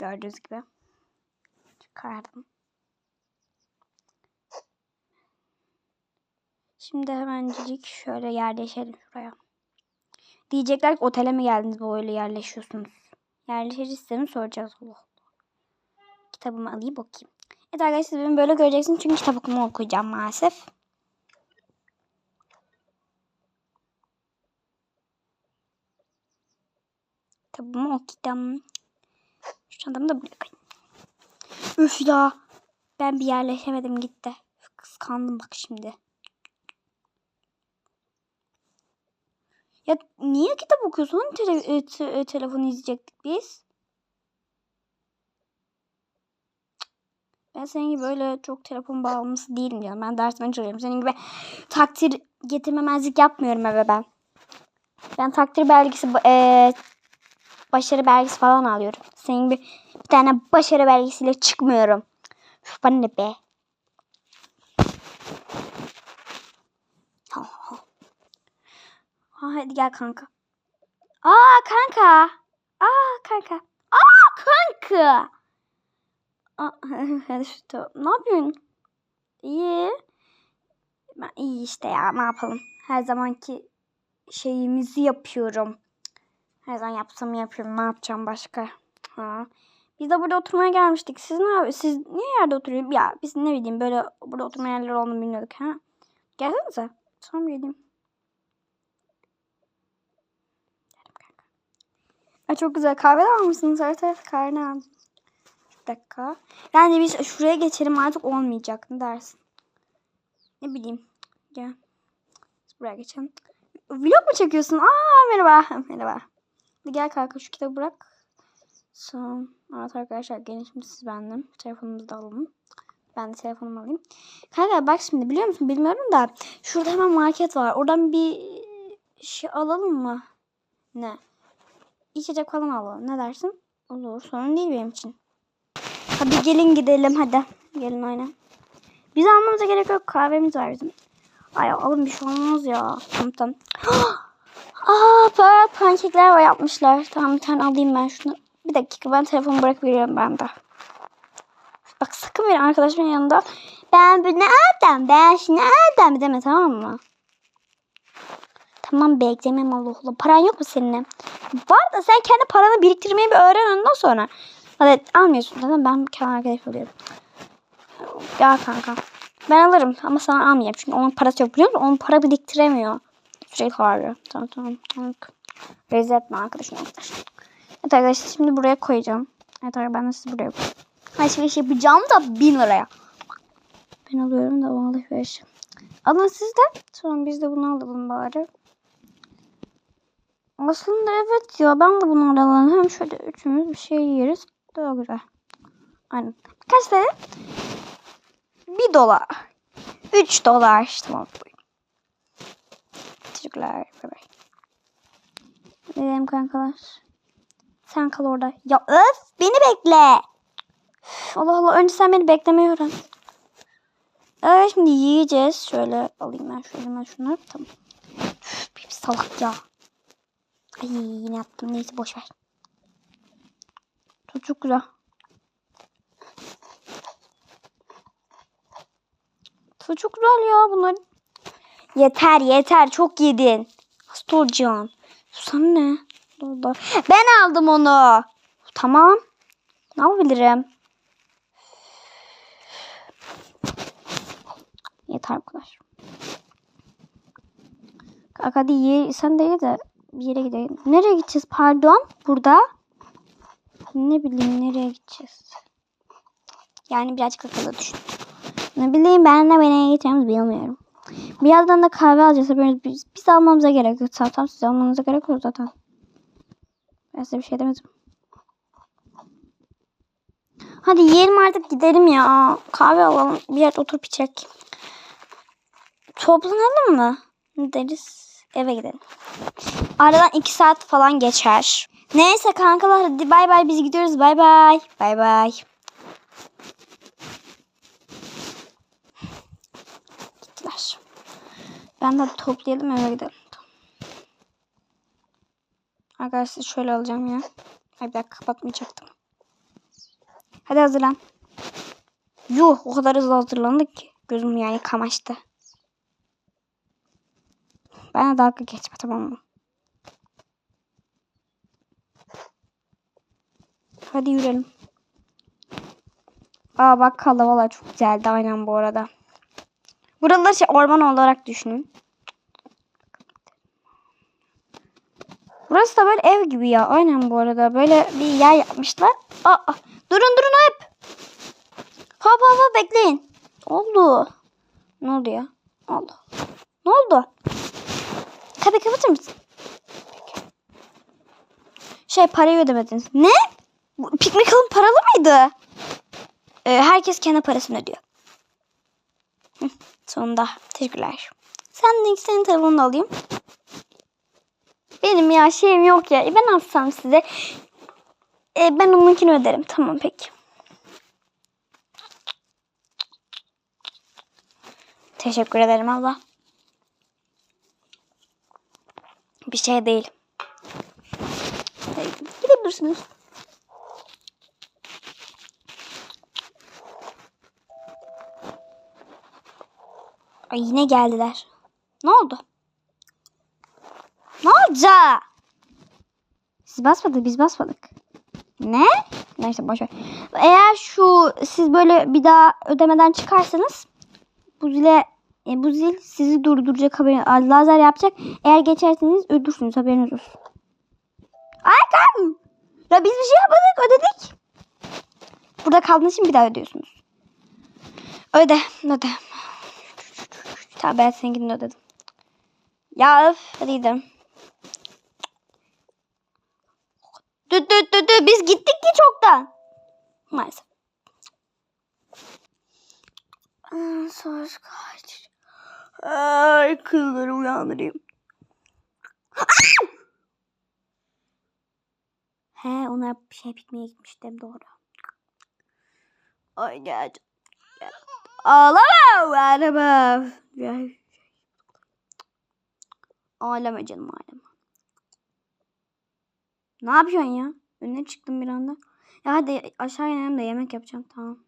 Gördüğünüz gibi. Çıkardım. Şimdi hemencik şöyle yerleşelim şuraya. Diyecekler ki otele mi geldiniz böyle yerleşiyorsunuz? Yerleşiriz soracağız. Allah. Kitabımı alayım bakayım. Evet arkadaşlar beni böyle göreceksiniz çünkü kitap okumu okuyacağım maalesef. Kitabımı okuyacağım. Çantamı da buraya koyayım. Üf ya. Ben bir yerleşemedim gitti. Kıskandım bak şimdi. Ya niye kitap okuyorsun? Tele, e, te, e, telefonu izleyecektik biz. Ben senin gibi böyle çok telefon bağımlısı değilim canım. Ben dersime çalışıyorum. Senin gibi takdir getirmemezlik yapmıyorum eve ben. Ben takdir belgesi, e, başarı belgesi falan alıyorum. Senin gibi bir tane başarı belgesiyle çıkmıyorum. Üf, bana ne be. Ha. Ha, hadi gel kanka. Aa kanka. Aa kanka. Aa kanka. Aa, to- Ne yapıyorsun? İyi. Ben iyi işte ya ne yapalım. Her zamanki şeyimizi yapıyorum. Her zaman yapsam yapıyorum. Ne yapacağım başka? Ha. Biz de burada oturmaya gelmiştik. Siz ne? Siz niye yerde oturuyorsunuz? Ya biz ne bileyim böyle burada oturma yerleri olduğunu bilmiyorduk. Ha? Gelsenize. Tamam geleyim. Ay, çok güzel. Kahve de almışsınız. Evet evet kahve aldım. Bir dakika. Yani biz şuraya geçelim artık olmayacak. Ne dersin? Ne bileyim. Gel. Buraya geçelim. Vlog mu çekiyorsun? Aa merhaba. Merhaba. Gel kanka şu kitabı bırak. Son. Evet arkadaşlar gelin şimdi siz benimle. Telefonumuzu da alalım. Ben de telefonumu alayım. Kanka bak şimdi biliyor musun bilmiyorum da şurada hemen market var. Oradan bir şey alalım mı? Ne? İçecek falan alalım. Ne dersin? Olur. Sorun değil benim için. Hadi gelin gidelim hadi. Gelin aynen. Biz almamıza gerek yok. Kahvemiz var bizim. Ay alın bir şey olmaz ya. Tamam tamam. Aa para pankekler var yapmışlar. Tamam bir tane alayım ben şunu. Bir dakika ben telefonu bırakıp veriyorum ben de. Bak sakın bir arkadaşımın yanında ben bunu aldım ben şunu aldım deme tamam mı? Tamam beklemem Allah Allah. Paran yok mu senin? Var da sen kendi paranı biriktirmeyi bir öğren ondan sonra. Hadi almıyorsun tamam ben kendi arkadaş oluyorum. Gel kanka. Ben alırım ama sana almayayım. Çünkü onun parası yok biliyor musun? Onun para biriktiremiyor. Sürekli harcıyor. Tamam tamam. tamam. Etme arkadaşım arkadaş. Evet arkadaşlar şimdi buraya koyacağım. Evet arkadaşlar ben de sizi buraya koyacağım. Alışveriş yapacağım da 1000 liraya. Ben alıyorum da o alışveriş. Alın siz de. Sonra biz de bunu alalım bari. Aslında evet ya ben de bunu alalım. Hem şöyle üçümüz bir şey yeriz. Daha güzel. Aynen. Kaç tane? 1 dolar. 3 dolar. Tamam. Teşekkürler. Bay bay. Gidelim kankalar. Sen kal orada. Ya öf beni bekle. Allah Allah önce sen beni beklemeyi. Evet şimdi yiyeceğiz. Şöyle alayım ben şöyle ben şunları. Tamam. Üf, bir salak ya. Ay yine yaptım. Neyse boş ver. Çok, çok güzel. Çok güzel ya bunlar. Yeter yeter çok yedin. Hasta olacaksın. Susana ne? Allah. Ben aldım onu. Tamam. Ne yapabilirim? Yeter bu kadar. Kalk hadi ye. Sen de ye de bir yere gidelim. Nereye gideceğiz pardon? Burada. Ne bileyim nereye gideceğiz. Yani birazcık akıllı düşün. Ne bileyim ben de nereye gideceğimizi bilmiyorum. Birazdan da kahve alacağız. Biz, biz, almamıza gerek yok. Zaten siz almanıza gerek yok zaten. Ben size bir şey demedim. Hadi yiyelim artık gidelim ya. Kahve alalım. Bir yerde oturup içecek. Toplanalım mı? Deriz? Eve gidelim. Aradan iki saat falan geçer. Neyse kankalar hadi bay bay biz gidiyoruz. Bay bay. Bay bay. Ben de toplayalım eve gidelim. Arkadaşlar şöyle alacağım ya. Ay bir dakika kapatmayacaktım. Hadi hazırlan. Yuh o kadar hızlı hazırlandık ki. Gözüm yani kamaştı. Bana dalga geçme tamam mı? Hadi yürüyelim. Aa bak kalabalık çok güzeldi aynen bu arada. Buraları şey orman olarak düşünün. Burası da böyle ev gibi ya. Aynen bu arada. Böyle bir yer yapmışlar. Aa, durun durun hep. Hop hop hop bekleyin. Oldu. Ne oldu ya? Oldu. Ne oldu? Kapıyı kapatır mısın? Şey parayı ödemediniz. Ne? Piknik alanı paralı mıydı? Ee, herkes kendi parasını ödüyor. Hı, sonunda. Teşekkürler. Sen de senin telefonunu alayım. Benim ya şeyim yok ya. E, Ben alsam size. E, ben onunkini öderim. Tamam peki. Teşekkür ederim abla. Bir şey değil. Gidebilirsiniz. Ay yine geldiler. Ne oldu? Ne olacak? Siz basmadık biz basmadık. Ne? Neyse boş ver. Eğer şu siz böyle bir daha ödemeden çıkarsanız bu zile e, bu zil sizi durduracak haber lazer yapacak. Eğer geçerseniz öldürsünüz haberiniz olsun. Arkam! Ya biz bir şey yapmadık ödedik. Burada kaldığınız için bir daha ödüyorsunuz. Öde öde. Tamam ben seninkini ödedim. Ya öf hadi gidelim. Dü dü dü dü biz gittik ki çoktan. Maalesef. Aa, Saat kaç? Ay kızları uyandırayım. He onlar bir şey bitmeye gitmiştim doğru. Ay gel. Ağlama ağlama. Ağlama canım ağlama. Ne yapıyorsun ya? Önüne çıktım bir anda. Ya hadi aşağı inelim de yemek yapacağım tamam.